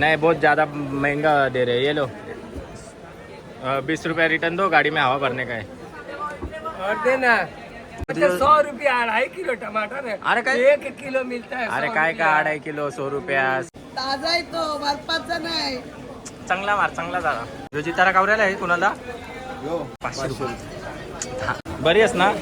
नहीं बहुत ज़्यादा महंगा दे रहे हैं ये लो। बीस रुपया रिटर्न दो गाड़ी में हवा भरने का है। और देना सौ रुपया अढ़ाई किलो टमाटर है। अरे काय- एक किलो मिलता है अरे काय। का अडाई किलो सौ रुपया? ताजा आहे तो बर्फाचा नाही चांगला मार चांगला झाला तुझी तारा कावऱ्याला आहे कुणाला? पाचशे रुपये। हा. बरी आहेस ना?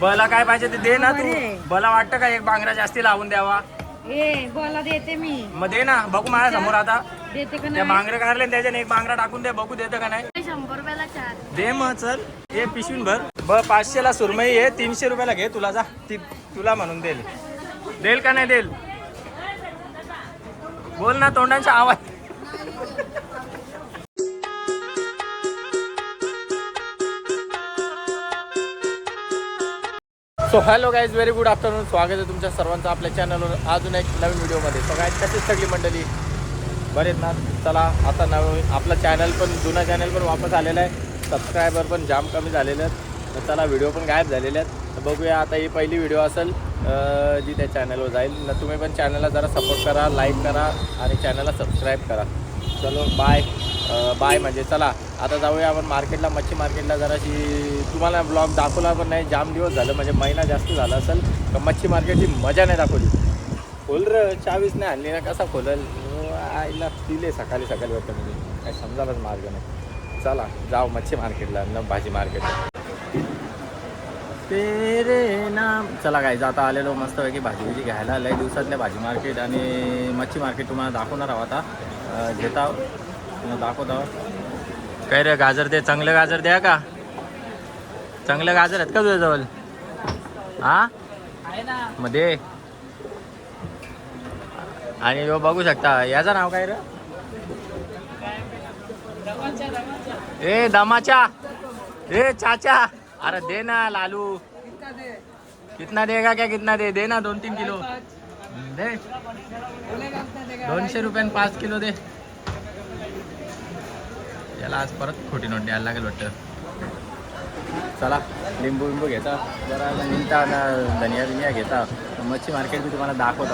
बला काय पाहिजे ते दे ना तू. बला वाटतं का एक बांगडा जास्ती लावून द्यावा? ए बोला देते मी. मग दे ना बघू माझ्यासमोर आता. देते का त्या बांगडे काढले त्याच्याने एक बांगडा टाकून दे बघू देतं का नाही. नाही शंभर रुपयाला चार. दे मग चल. हे पिशवीन भर. ब पाचशेला सुरमई आहे तीनशे रुपयाला घे तुला जा. ती तुला म्हणून देईल. देईल का नाही देईल? बोल ना तोंडांचा आवाज. So hello guys very good afternoon स्वागत आहे तुमच्या सर्वांचं आपल्या चॅनलवर अजून एक नवीन व्हिडिओमध्ये सो गाईज कशीच सगळी मंडळी? बरेच ना? चला आता नवीन आपला चॅनल पण जुना चॅनल पण वापस आलेला आहे. सबस्क्रायबर पण जाम कमी झालेले आहेत. तर चला व्हिडिओ पण गायब झालेले आहेत. तर बघूया आता ही पहिली व्हिडिओ असेल जी त्या चॅनलवर जाईल. ना तुम्ही पण चॅनलला जरा सपोर्ट करा लाईक करा आणि चॅनलला सबस्क्राईब करा. चलो बाय बाय म्हणजे चला. आता जाऊया आपण मार्केटला मच्छी मार्केटला जराशी. तुम्हाला ब्लॉग दाखवला पण नाही जाम दिवस झालं म्हणजे महिना जास्त झाला असेल तर मच्छी मार्केटची मजा नाही दाखवली. खोल र चावीस नाही आणली ना कसा खोलल? आईला पिले सकाळी सकाळी वाटतं म्हणजे. काय समजायलाच मार्ग नाही. चला जाऊ मच्छी मार्केटला न भाजी मार्केटला तेरे नाम. चला काय आता आलेलो मस्तपैकी भाजी भाजी घ्यायला. लय दिवसातल्या भाजी मार्केट आणि मच्छी मार्केट तुम्हाला दाखवणार आहोत आता. घेता घेत तुम्हाला दाखवत आहोत काय रे गाजर दे. चांगलं गाजर द्या का? चांगलं गाजर आहेत का तुझ्याजवळ? हा मग दे. आणि ह्यो बघू शकता. याचं नाव काय रे? ए दमाचा. ए चाचा. अरे दे ना लालू. कितना देगा क्या कितना दे? दे ना दोन तीन किलो. दे. दोनशे रुपयान पाच किलो दे. याला आज परत खोटी नोट द्यायला लागेल वाटतं. चला लिंबू लिंबू घेता. जरा मिळता ना धनिया बिनिया घेता. मच्छी मार्केट मी तुम्हाला दाखवत.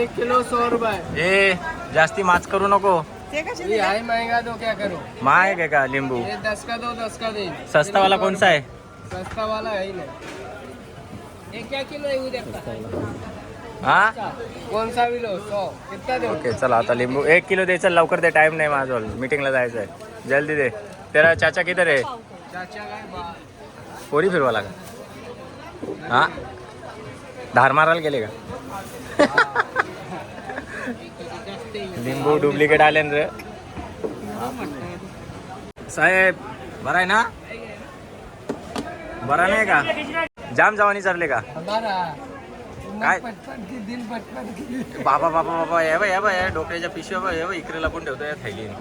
एक किलो सौ रुपए ए जास्ती माच करू नको. ये हाई महंगा दो क्या करो? महाग आहे का लिंबू? ये दस का दो दस का दे. सस्ता वाला कौन सा है सस्ता वाला है ही नहीं ये क्या किलो है उधर हा? कौन सा भी लो सौ कितना दो? ओके चला आता लिंबू. एक किलो दे चल लवकर दे टाइम नाही माझं मीटिंगला जायचं आहे. जल्दी दे. तेरा चाचा किधर आहे? चाचा का है बा- पोरी फिरवाला का? हा? धार मारायला गेले का? लिंबू डुप्लिकेट आले ना रे. साहेब बरा आहे ना? बरा नाही का? जाम जवानी चालले का? काय? की की बाबा बाबा बाबा या बा या बा या डोक्याच्या पिशव्या बा या बा इकडे लपून ठेवतो या थैलीने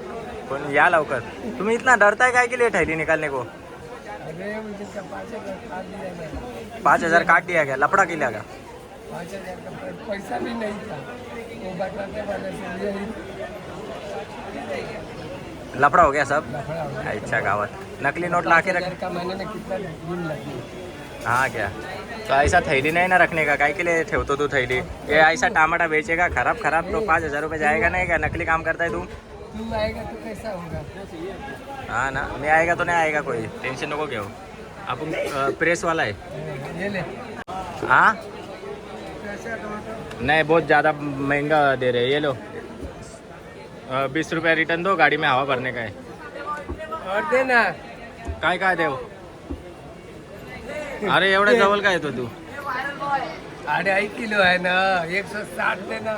पण या लवकर. तुम्ही इतना डरताय काय केली थैली निकालने को? का पाँच हजार काट दिया गया लपड़ा केला का का? पैसा भी नहीं था वो बताते वाले से यही लफड़ा हो गया सब? हो। अच्छा गावात. नकली नोट ला के रख का महीने में कितना दिन लगी। हाँ क्या? तो ऐसा थैली नहीं ना रखने का काय के लिए ठेवतो तू थैली। ये ऐसा टमाटा बेचेगा खराब खराब तो पाँच हजार रुपये जाएगा नहीं क्या? नकली काम करता है तू? तुम आएगा तो कैसा होगा? हाँ ना मैं आएगा तो नहीं आएगा कोई। टेंशन नको घेऊ आपण अ, प्रेस वाला है ये ले हाँ कैसा टमाटर नहीं बहुत ज़्यादा महंगा दे रहे ये लो बीस रुपया रिटर्न दो गाड़ी में हवा भरने का है। और देना काय काय देव अरे एवढ्या जवळ काय येतो तू? अढ़ाई किलो है ना एक सौ साठ देना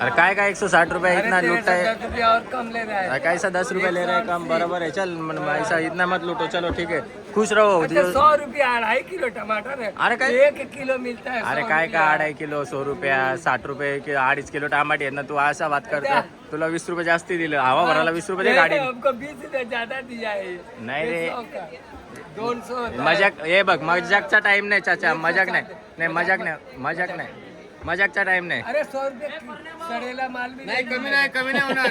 अरे काय काय एकशे साठ रुपये अरे इतना लूटता से है दस रुपया और कम ले रहा है कैसा दस रुपये ले रहे हैं कम बराबर है चल मन- ऐसा इतना मत लूटो चलो ठीक है खुश रहो अच्छा सौ रुपया अढ़ाई किलो टमाटर? है अरे काय? एक किलो मिलता है अरे सौ काय। का अडाई किलो? सौ रुपया साठ रुपये कि अडीच किलो टमाटे आहेत ना? तू असा बात करतो तुला वीस रुपये जास्ती दिलं. हवा भरायला वीस रुपये दे गाडी हमको बीस रुपया ज्यादा दिया है। नहीं रे। सौ का। दोन सौ होता है। मजाक हे बघ मजाकचा टाइम नाही चाचा मजाक नाही. नाही मजाक नाही मजाक नाही. मजाकचा टाइम नाही. अरे सौ रुपये सडेला माल भी नहीं कमी नाही कमी नाही होणार.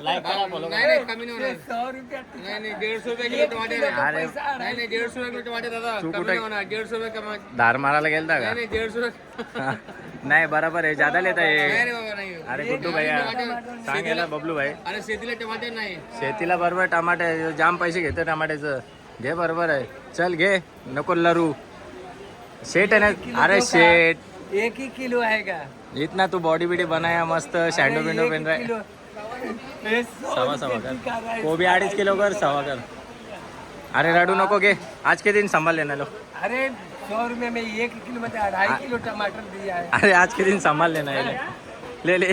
लाईक करा. नाही नाही कमी नाही होणार. सौ रुपया नाही नाही दीडशे रुपये किलो अरे. नाही नाही दीडशे रुपये टमाटे दादा. तू कमी कुठे- होणार. दीडशे रुपये कमा धार मारायला गेलता का? नाही नाही दीडशे रुपये. नाही बरोबर आहे ज्यादा लेता आहे. रे बाबा नाही. अरे गुड्डू भैया सांग याला बबलू भाई. अरे शेतीला टमाटे नाही. शेतीला बरोबर टमाटे जाम पैसे घेतो टमाट्याचं. घे बरोबर आहे. चल घे. नको लरू. शेट आहे ना? अरे शेट. एक ही किलो आहे का? इतना तू बॉडी बिडी बनाया मस्त शॅन्डो बिंडो सौ सवा सवा कर? कोबी अडीच किलो कर सवा कर. अरे रडू नको घे. आज के दिन संभाल लेना लो. अरे सौ रुपये में एक किलो में अढ़ाई किलो टमाटर दिया है। अरे आज के दिन संभाल लेना है ले. ले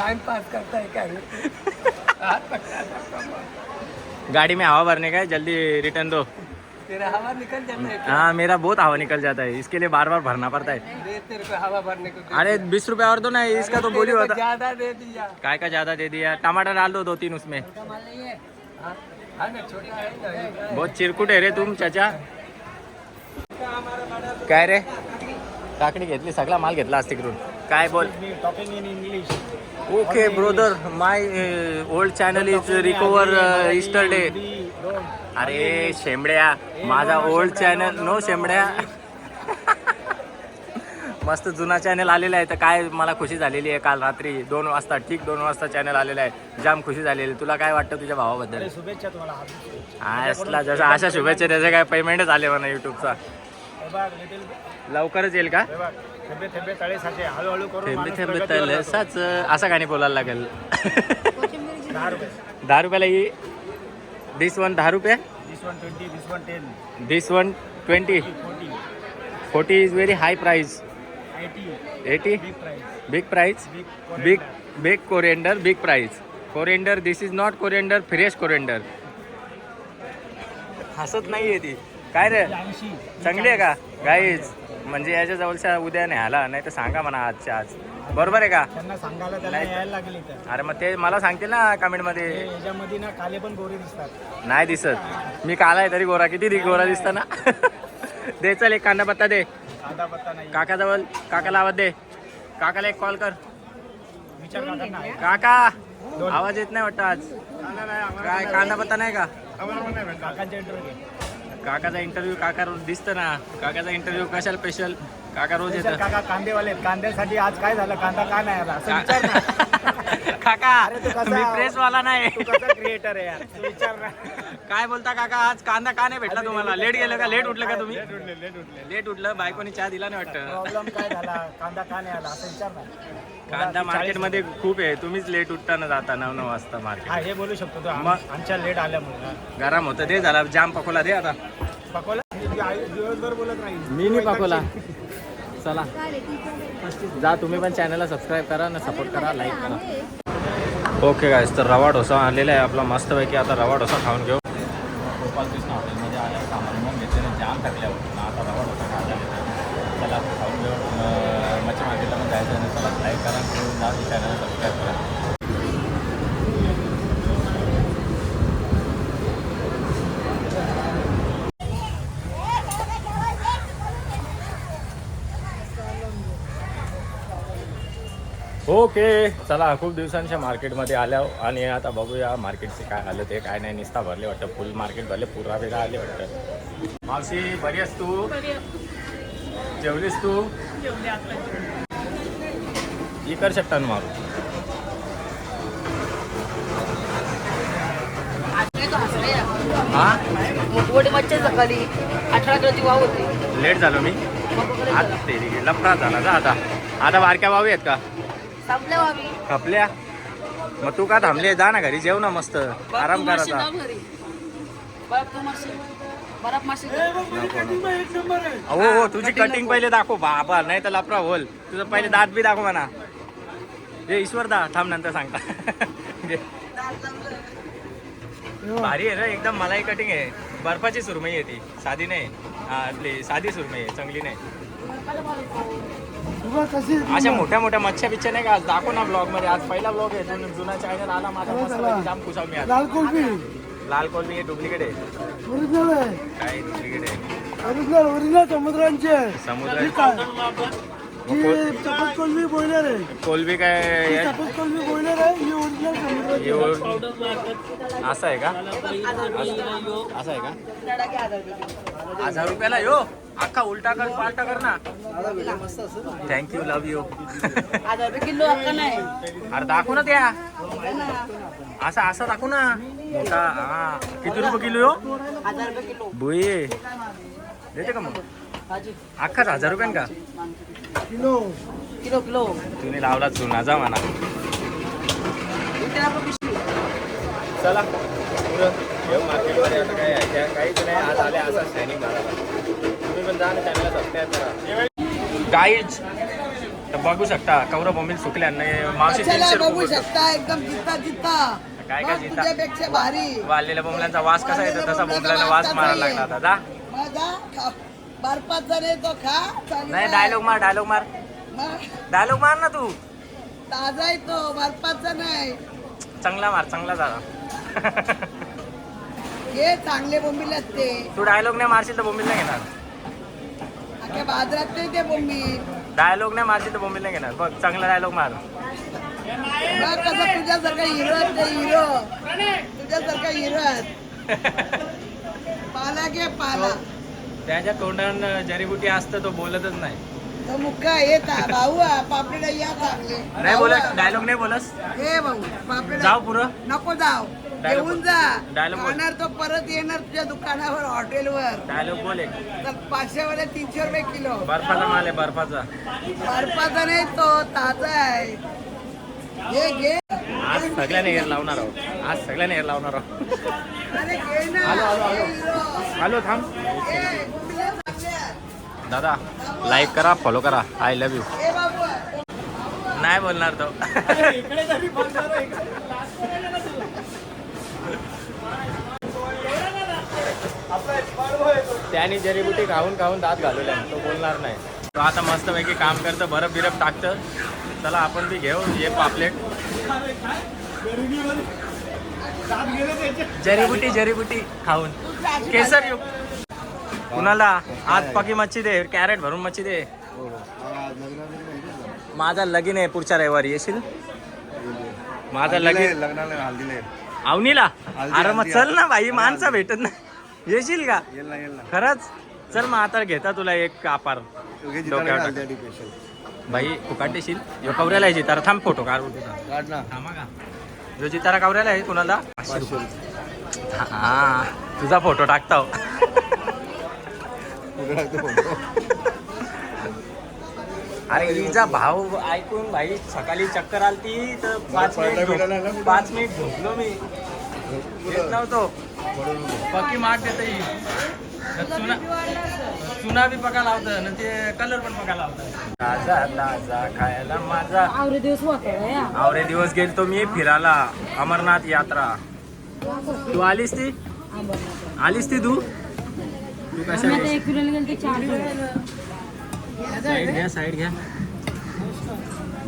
टाइम पास करता है क्या। गाड़ी में हवा भरने का है जल्दी रिटर्न दो। तेरा हवा निकल जाता है हाँ मेरा बहुत हवा निकल जाता है इसके लिए बार बार भरना पड़ता है। तेरे को हवा भरने को अरे बीस रुपए और दो ना इसका तो बोली होता ज़्यादा दे दिया। काय का ज़्यादा दे दिया? टमाटर डाल दो दो तीन उसमें हाँ? हाँ है ना बहुत चिरकुट आहे रे तुम चाचा। काय रे काकडी घेतली सगळा माल घेतला आज तिकडून काय बोल? Okay brother my old channel is recover yesterday अरे शेंबड्या माझा ओल्ड चॅनल नो शेंबड्या. मस्त जुना चॅनल आलेला आहे. तर काय मला खुशी झालेली आहे काल रात्री. दोन वाजता ठीक दोन वाजता चॅनल आलेला आहे. जाम खुशी झालेली. आहे. तुला काय वाटतं तुझ्या भावाबद्दल? शुभेच्छा तुम्हाला. असला जसं अशा शुभेच्छा त्याचे काय पेमेंटच आले म्हणा युट्यूबचा लवकरच येईल का? थेंबे थेंबे हळूहळू तळ जातो. साच असं गाणी बोलायला लागेल. दहा रुपये. दहा रुपयाला ही दिस वन दहा रुपये? This one twenty this one ten this one twenty forty is very high price eighty big price big big coriander big price coriander this is not coriander fresh coriander हसत नाहीये ती. काय रे? चांगली आहे का? गाईज म्हणजे याच्या जवळच्या उद्या न्यायला नाही तर सांगा म्हणा आजच्या आज. बरोबर आहे का? त्यांना सांगायला त्याला नाही. यायला लागेल तर. अरे मग ते मला सांगतील ना कमेंटमध्ये याच्यामध्ये ना काले पण गोरे दिसतात. नाही दिसत. मी काला आहे तरी गोरा. किती गोरा दिसता ना? दे चल एक कांदा पत्ता दे. आधा पत्ता नाही. काकाजवळ काकाला आवाज दे. काकाला एक कॉल कर. काका आवाज येत नाही वाटतं आज. काय कांदा पत्ता नाही का? काकांच्या इंटरव्ह्यू घे काकाचा इंटरव्ह्यू काका रोज दिसतं ना. काकाचा इंटरव्ह्यू कशाला स्पेशल काका रोज विचार येतं. काका कांदेवाले आहेत. कांद्यासाठी आज काय झालं? कांदा का नाही आला? असं विचार ना. काका अरे तू कसा- मी प्रेस वाला नाही. तू कसा क्रिएटर आहे यार? तू विचार ना. काय बोलता काका? आज कांदा का नाही भेटला तुम्हाला? लेट गेलं का? लेट उठलं का तुम्ही? लेट उठले लेट उठले. लेट उठलं. बायकोनी चहा दिला नाही वाटतं. प्रॉब्लेम काय झाला? कांदा का नाही आला? असं विचार ना. कांदा मार्केटमध्ये खूप आहे. तुम्हीच लेट उठताना जाता नऊ नऊ वाजता मार्केट. हे बोलू शकतो तो. आम- मग? आमच्या लेट आल्यामुळे. गरम होतं. दे झाला जाम पकोला दे आता. पकोला दिवसभर बोलत राहील. मी नाही पकोला चला. जा तुम्ही पण चॅनलला सबस्क्राईब करा ना सपोर्ट करा लाईक करा. ओके गायस तर रवा डोसा आलेला आहे. आपला मस्तपैकी आता रवा डोसा खाऊन घेऊ. ओके चला खूप दिवसांच्या मार्केटमध्ये आल्या आणि आता बघूया मार्केटचे काय आलं ते काय नाही निस्ता भरले वाटतं. फुल मार्केट भरले पुरा बिरा आले वाटतं. मावशी बरी आहेस तू? जेवलीस तू? ही कर शकता ना मारू? हा? मोठमोठी मच्छी सकाळी अठरा किलोची वाव होती. लेट झालो मी. आज तेरी लफडा झाला आता. आता बारक्या भावी आहेत का? खपल्या मग तू का थांबले? जा ना घरी जेव ना मस्त. आराम करायचा हो हो तुझी कटिंग पहिले दाखव बाबा. नाही तर लपरा बोल तुझं पहिले दात बी दाखव म्हणा. हे ईश्वर दा थांब नंतर सांगता. भारी आहे रे एकदम मलाई कटिंग आहे. बर्फाची सुरमई आहे ती. साधी नाही. हा, आपली साधी सुरमई आहे चांगली नाही. अशा मोठ्या मोठ्या मच्छ्या बिच्छ्या नाही का? आज दाखव ना ब्लॉगमध्ये. आज पहिला ब्लॉग आहे. जुन- जुना चॅनल आला माझा मस्त जाम खुशाल मी आज. लाल कोलबी लाल कोलबी हे डुप्लिकेट आहे. ओरिजिनल आहे. काय डुप्लिकेट आहे? ओरिजिनल ओरिजिनल समुद्रांचे. आहे. समुद्र ही काय? ही बॉयलर आहे. कोलबी काय ही बॉयलर आहे. ही ओरिजिनल समुद्राची. हे असं आहे का? असं आहे का? हजार रुपयाला यो. अख्खा उलटा कर पालटा कर ना. थँक्यू लव यू हजार रुपये किलो अक्का नाही. अरे दाखव ना त्या. असं असं दाखव ना. मोठा हा. किती रुपये किलो हो हजार रुपये किलो. बुये देते का मग? अख्खाच हजार रुपयान का? किलो. किलो तुम्ही लावला चुना जा म्हणा. चला. पुढं घेऊ मार्केटमध्ये आता काय काहीच नाही. आज आले असा शायनिंग मारायला. गाईज तर बघू शकता कौरव बोंबील सुकल्या नाही मावशी तीनशे बघू रुपये शकता एकदम जिता जिता काय काय मग जिता? तुझ्यापेक्षा भारी. वाळलेल्या बोंबल्यांचा वास कसा येतो? तसा बोंबल्याला वास मारायला लागला आता जा. मग जा, खा. बर्फाचा नाही तो खा. चांगला नाही आहे. डायलॉग मार डायलॉग मार. मग डायलॉग मार ना तू. ताजा आहे तो बर्फाचा नाही चांगला मार चांगला झाला. हे चांगले बोंबील आहेत ते. तू डायलॉग नाही मारशील तर बोंबील नाही घेणार. बाजारात नाही ते बोंबील डायलॉग नाही मारशील तर बोंबील नाही घेणार बघ चांगला डायलॉग मार। मग कसं तुझ्यासारखा हिरो ते हिरो। तुझ्यासारखा हिरो पाला घे पाला? त्याच्या तोंडान जरीबुटी असतं तो बोलतच नाही. तो मुक्का येत भाऊ पापलेट या चांगले नाही बोलत. डायलॉग नाही बोलस हे भाऊ पापलेट जाऊ पुरं नको जाऊ. बोल. जा. Dialogue बोल. खाणार तो परत येणार तुझ्या दुकानावर हॉटेलवर. डायलॉग बोले तर पाचशे वाले तीनशे रुपये किलो. बर्फाचा माल आहे बर्फाचा. बर्फाचा नाही तो ताजा आहे. हे घे. आज सगळ्यांनी हेर लावणार आहोत. आज सगळ्यांनी हेर लावणार आहोत. अरे घे ना. आलो, आलो, आलो. हिरो. हॅलो थांब. दादा लाईक करा फॉलो करा. आय लव्ह यू बाबू. नाही बोलणार तो. त्याने जरीबुटी खाऊन खाऊन दात घालवल्या तो बोलणार नाही. तो आता मस्तपैकी काम करतं बरफ बिरफ टाकतं. चला आपण बी घेऊ ये पापलेट. जरीबुटी जरीबुटी खाऊन. केसर येऊ कुणाला? आज पकी मच्छी दे कॅरेट भरून मच्छी दे. माझा लगीन आहे पुढच्या रविवारी येशील? माझा लगीन लग्नाला अवनीला अरे मग चल ना भाई. माणसं भेटत नाही. येशील का? येईल ना येईल ना. खरंच? चल मग आता घेता तुला एक कापार. डोक्यावर जिताला टाक. भाई फुकाट देशील यो कवऱ्याला आहे जितारा. थांब फोटो काढ तुझा काढ ना. थांबा का? जो जितारा कवऱ्याला आहे कुणाला? हा तुझा फोटो टाकता. कुठे टाकतो? अरे हिचा भाव ऐकून भाई सकाळी चक्कर आलती तर पाच मिनिट ना? पाच मिनिट झोपलो मी. येत नव्हतो. पक्की माठ देत चुना चुना बी पका लावतं ना ते कलर पण पका लावतं. ताजा ताजा खायला माझा. आवरे दिवस आवरे दिवस गेलतो मी फिरायला अमरनाथ यात्रा. तू आलीस ती? आलीस ती तू? तू कशा गेलं ते साईड घ्या साईड घ्या.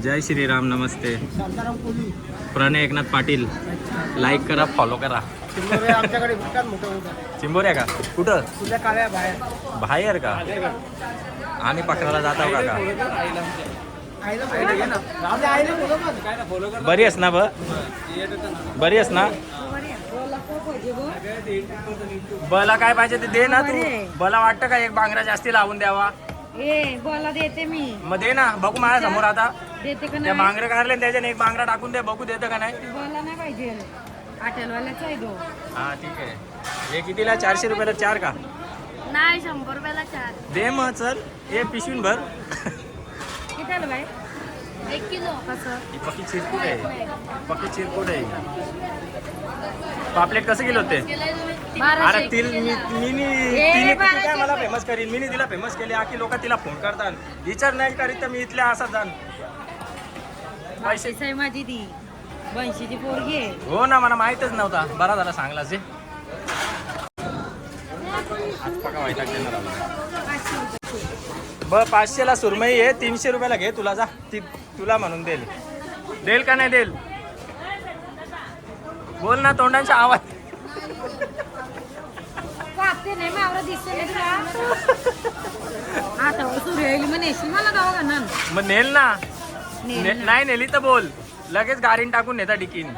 जय श्रीराम नमस्ते. प्रणय एकनाथ पाटील. लाईक करा फॉलो करा. आमच्याकडे मोठं चिंबोऱ्या का? कुठं? बाहेर. का? आम्ही पकडायला जातो का? का. बरी आहेस ना ब? बरी आहेस ना? बला काय पाहिजे ते दे ना तू. बला वाटतं का एक बांगडा जास्ती लावून द्यावा? ए बोला देते मी. मग दे ना बघू माझ्यासमोर आता. देते का त्या नाही? बांगडे काढले त्याच्याने एक बांगडा टाकून दे बघू देतं का नाही. बोला नाही पाहिजे. हॉटेलवाल्याचा आहे तो. हा ठीक आहे. हे कितीला? चारशे रुपयाला चार का? नाही शंभर रुपयाला चार. दे मग चल. हे पिशवीन भर. किती आलं बाई? एक किलो. कसं ही पक्की चिरकुट आहे? पक्की चिरकुट आहे? पापलेट कसं किलो ते अरे बाराशे तिल मी मिनी तिने किती काय मला. फेमस करीन? मिनी तिला फेमस केली. आखी लोक तिला फोन करतात. विचार नाही करीत तर मी इथल्या असा जाण. पैसे आहे माझी ती. बनशीची पोरगी आहे. हो ना मला माहीतच नव्हता. बरा झाला सांगला जे आज पका वैताग देणार आम्हाला. ब पाचशेला सुरमई आहे तीनशे रुपयाला घे तुला जा ती तुला म्हणून देईल. देईल का नाही देईल? बोल ना तोंडांचा आवाज. मग नेल ना. नाही नेली तर बोल. लगेच गाडीन टाकून नेता डिकीन.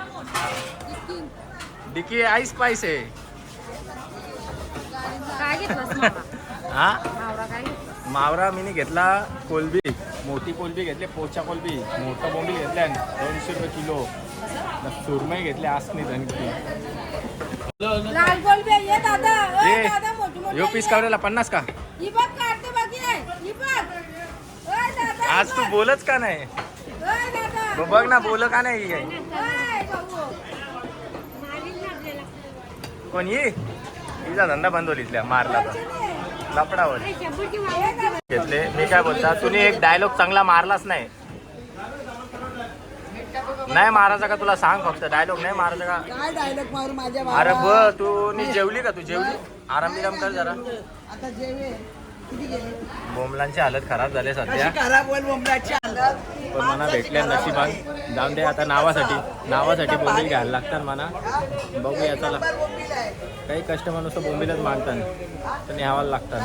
डिकी आईस पाईस आहे. काय घेतलंस मला हा? मावरा काय घेतला मावरा मिनी घेतला कोलबी. मोठी कोलबी घेतली पोचा कोलबी. मोठं बोंबील घेतल्या दोनशे रुपये किलो. न सुरमई घेतली आसनी धनकी. लाल गोलबे ये दादा. ए यो. पीस कावऱ्याला पन्नास का? ही बघ काढते बाकी आहे. ही बघ. ओय दादा आज तू बोलच का नाही? ओय दादा. ब- बघ ना बोल का नाही? ओय भाऊ कोण ही हिचा धंदा बंद होईल इथल्या मारला तर. लपडावर घेतले. मी काय बोलता तुम्ही एक डायलॉग चांगला मारलाच नाही. नाही मारायचा का तुला? सांग फक्त. डायलॉग नाही मारायचा का? काय डायलॉग मारू माझ्या अरे ब तू नी जेवली का तू? जेवली? आराम बिराम कर जरा. आता जेवे बोमलांची हालत खराब झाली सध्या. खराब होईल बोंबलाची हालत? पण मला भेटल्या नशिबात. जाऊन दे आता नावासाठी. नावासाठी बोंबील घ्यायला लागतात म्हणा बघूया चला काही कस्टमर नुसतं बोंबीलच मागतात तर न्यावाला लागतात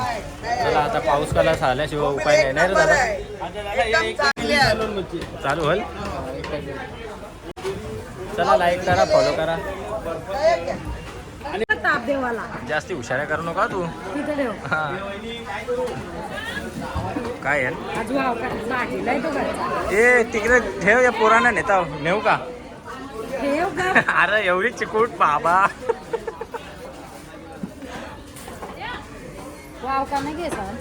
चला आता पाऊस काला झाल्याशिवाय उपाय नाही. नाही दादा. चालू होईल? चला लाईक करा फॉलो करा. ताप देवाला. जास्ती हुशाऱ्या करू नका तू. तिथं हा. काय आहे तो घरचा ए तिकडे ठेव या पोरांना नेता नेऊ का? ठेव का? अरे एवढी चिकूट बाबा. वाव का नाही घे सर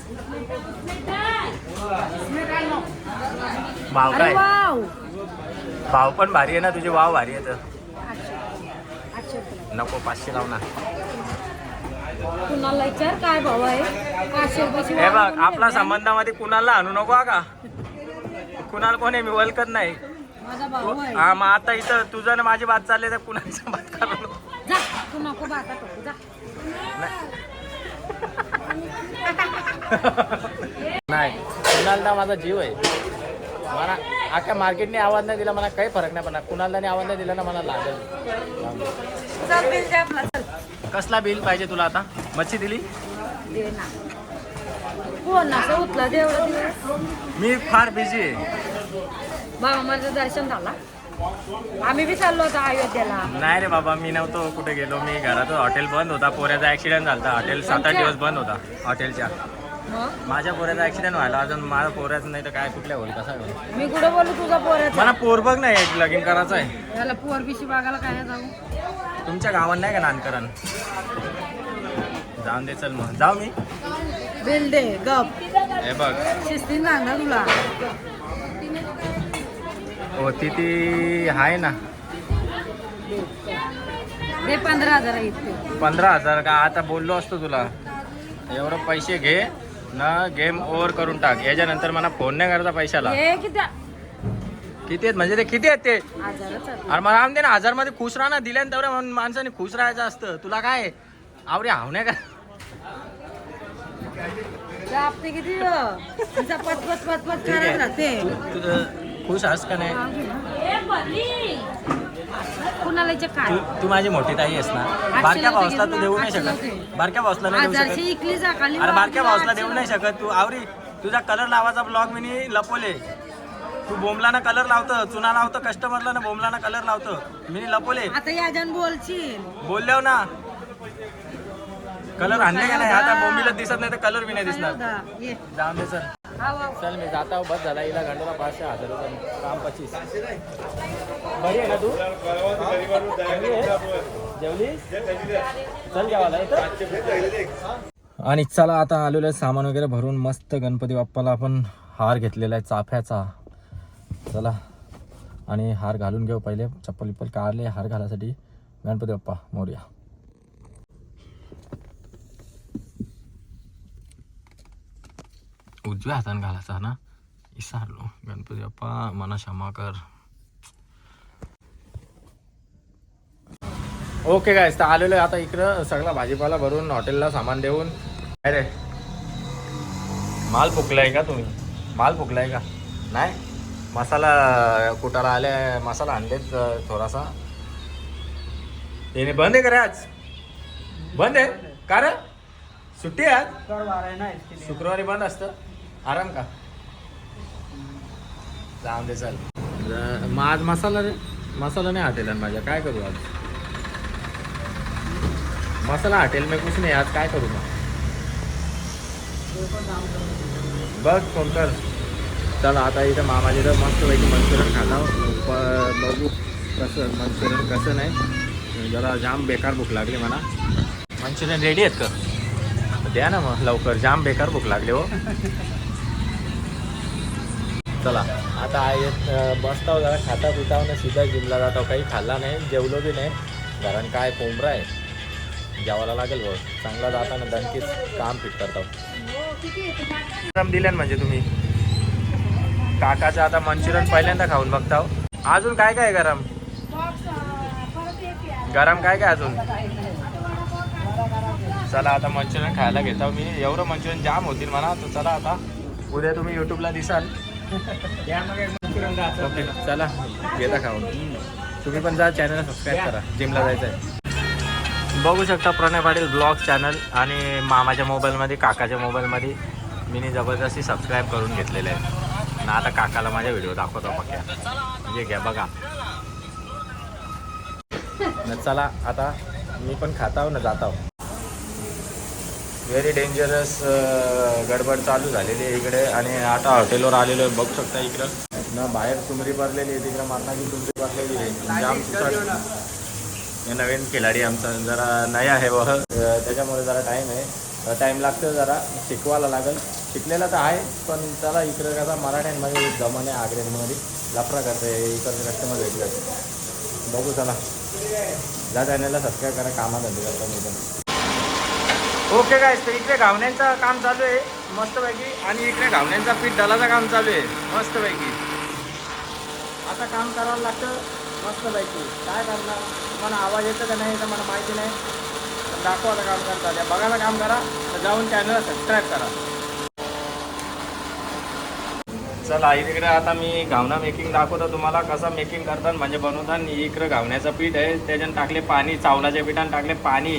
भाव अरे काय वाव भाव पण भारी आहे ना तुझी वाव भारी आहे तर. नको पाचशे लाव ना. कुणाला विचार काय भाव आहे? पाचशे हे बघ आपला. संबंधामध्ये कुणाला आणू नको हा का? कुणाला कोण आहे? मी ओळखत नाही. माझा भाऊ आहे. हा मग आता इथं तुझं आणि माझी बात चालली तर कुणाची बात करू नको? जा तू नको बाता करू जा. नाही कुणालदा माझा जीव आहे. मला अख्ख्या मार्केटने आवाज नाही दिला मला काही फरक नाही पडणार. कुणालदाने आवाज नाही दिला ना मला लागेल. चल बिल द्या आपला चल. कसला बिल पाहिजे तुला आता? मच्छी दिली? दे ना कोण असं उतला दे एवढं दिवस. मी फार बिझी आहे. बाबा माझं दर्शन झाला. आम्ही बी चाललो होतो अयोध्येला. नाही रे बाबा मी नव्हतो कुठे गेलो. मी घरात हॉटेल बंद होता. पोऱ्याचा ऍक्सिडेंट झाला हॉटेल सात आठ दिवस बंद होता हॉटेलच्या मग? माझ्या पोऱ्याचा ऍक्सिडेंट व्हायला. अजून माझ्या पोऱ्याचं नाही तर काय कुठल्या होईल कसा होईल? मी कुठं बोलू तुझा पोराचा मला पोर बघ नाही लगीन करायचं आहे याला पोर बिशी बघायला काय जाऊ? तुमच्या गावात नाही का नानकरण? जाऊन दे चल मग. जाऊ मी. बिल दे गप. हे बघ. शिस्तीन सांग ना तुला. होती ती आहे ना. पंधरा हजार पंधरा हजार का? आता बोललो असतो तुला. एवढं पैसे घे ना गेम ओव्हर करून टाक. याच्यानंतर मला फोन नाही करायचा पैशाला. हे किती किती आहेत? म्हणजे ते किती आहेत ते. अरे मला दे ना हजारमध्ये खुश राहा ना. दिल्याने तेवढ्या माणसाने खुश राहायचं असतं. तुला काय आहे? आवडे हावण्या का? किती तुझं खुश आहेस का नाही? तू माझी मोठी ताई आहेस ना. बारक्या भाऊसला तू देऊ नाही शकत. बारक्या भाऊसला नाही देऊ शकत. अरे बारक्या तुला देऊ नाही शकत तू. आवरी तुझा कलर लावायचा ब्लॉग मी लपवले. तू बोमलाना कलर लावतं चुना लावतं कस्टमरला ना बोमलाना कलर लावतं. मी लपवले. आता या जण बोलशील. बोलल्याव ना कलर आणले का नाही? आता बोंबीला दिसत नाही तर कलर बी नाही दिसणार. ये. जाऊन दे सर. हा, वा. चल मी जाता बस झाला. हिला घंटोला पाचशे हजार रुपये काम पच्चीस. बरी आहे ना तू? चांगली आहे? जेवलीस? चल जेवायला इथं. आणि चला आता आलेलं सामान वगैरे भरून. मस्त गणपती बाप्पाला आपण हार घेतलेला आहे चाफ्याचा. चला. आणि हार घालून घेऊ पहिले. चप्पल विप्पल काढले. हार घालासाठी गणपती बाप्पा मोर्या. उजव्या हाताने घालायचा ना? इसारलो. गणपती बाप्पा मना क्षमा कर. ओके काय तर आलेलो आहे आता इकडं. सगळा भाजीपाला भरून हॉटेलला सामान देऊन. काय रे? माल फुकलाय का तुम्ही? माल फुकलाय का? नाही? मसाला कुटाला आले मसाला आणलेत थोडासा. त्याने बंद आहे का रे आज? बंद आहे? का रे? सुट्टी आहे आज? शुक्रवारी बंद असतं. आराम का? जाऊन दे चाल. मग आज मसाला रे मसाला नाही हटेल माझ्या. काय करू आज? मसाला हटेल मी कुछ नाही. आज काय करू मग? बघ फोन कर. चला आता इथं मामाजी तर मस्त पैकी मंचुरियन खाणार. प- बघू कसं मंचुरियन कसं नाही. जरा जाम बेकार भूक लागली मला. मंचुरियन रेडी आहेत का? द्या ना मग लवकर. जाम बेकार भूक लागली हो. चला आता येत बसताव जरा खाता पिताव ना सीधा जिमला जातो काही खाल्ला नाही जेवलो बी नाही. कारण काय कोंबरा आहे. जेवायला लागेल बघ. चांगला जाताना दणकीच काम फिट करतो गरम दिले म्हणजे तुम्ही. काकाचं आता मंचुरियन पहिल्यांदा खाऊन बघताव. अजून काय काय गरम? गरम काय काय अजून? चला आता मंचुरियन खायला घेतो मी. एवढं मंचुरियन जाम होतील म्हणा तर चला आता. उद्या तुम्ही युट्यूबला दिसाल. चला. घेता खाऊन. तुम्ही पण जा चॅनलला सबस्क्राईब करा. जिमला जायचं आहे बघू शकता प्रणय पाटील ब्लॉग चॅनल आणि मामाच्या मोबाईलमध्ये काकाच्या मोबाईलमध्ये मी जबरदस्ती सबस्क्राईब करून घेतलेले आहे ना आता काकाला माझ्या व्हिडिओ दाखवतो पक्या. म्हणजे घ्या बघा. न चला आता मी पण खाताव हो ना जाताव व्हेरी डेंजरस गडबड चालू झालेली आहे इकडे. आणि आता हॉटेलवर आलेलो आहे बघू शकता इकडं. ना बाहेर तुमरी भरलेली आहे तिकडं मारणाची तुमरी भरलेली आहे. म्हणजे जाम नवीन खिलाडी आमचा जरा नाही आहे वह त्याच्यामुळे जरा टाईम आहे. टाईम लागतो जरा. शिकवायला लागेल. शिकलेला तर आहे पण चला इकडं कसा मराठ्यांमध्ये जमाने आग्र्यांमध्ये. लफडा करते इकडचे कस्टमर भेटले. बघू चला. जा चॅनलला सबस्क्राईब करा कामाधंदे करतो मी पण. ओके काय तर इकडे घावण्यांचं काम चालू आहे मस्तपैकी. आणि इकडे घावण्यांचा पीठ डलाचं काम चालू आहे मस्तपैकी. आता काम करावं लागतं मस्तपैकी. काय करणार? मला आवाज येतो का नाही तर मला माहिती नाही. दाखवायला काम करता त्या बघायला काम करा तर जाऊन चॅनलला सबस्क्राईब करा. चला इकडे आता मी घावना मेकिंग दाखवतो तुम्हाला कसं मेकिंग करतात. म्हणजे बनवतात इकडं घावण्याचं पीठ आहे त्याच्यानं टाकले पाणी चावलाच्या पिठानं टाकले पाणी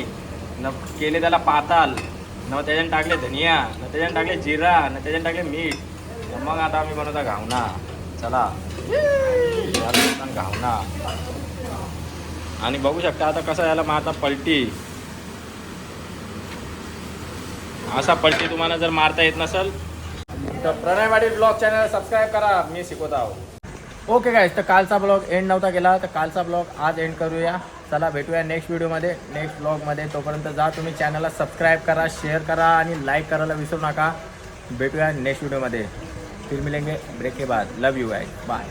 न केले त्याला पाताल न त्याच्यानं टाकले धनिया न त्याच्यानं टाकले जिरा न त्याच्यानं टाकले मीठ. मग आता आम्ही बनवता घावना चला. याला घावना आणि बघू शकता आता कसं याला मग आता पलटी. असा पलटी तुम्हाला जर मारता येत नसेल तर प्रणयवाडी ब्लॉग चॅनल सबस्क्राईब करा. मी शिकवत आहो. ओके गाईज तर कालचा ब्लॉग एंड नव्हता केला तर कालचा ब्लॉग आज एंड करूया. चला भेटूया नेक्स्ट व्हिडिओमध्ये नेक्स्ट ब्लॉगमध्ये तोपर्यंत जा तुम्ही चॅनलला सबस्क्राईब करा शेअर करा आणि लाईक करायला विसरू नका. भेटूया नेक्स्ट व्हिडिओमध्ये फिर मिलेंगे. ब्रेक के बाद. लव यू गाइस बाय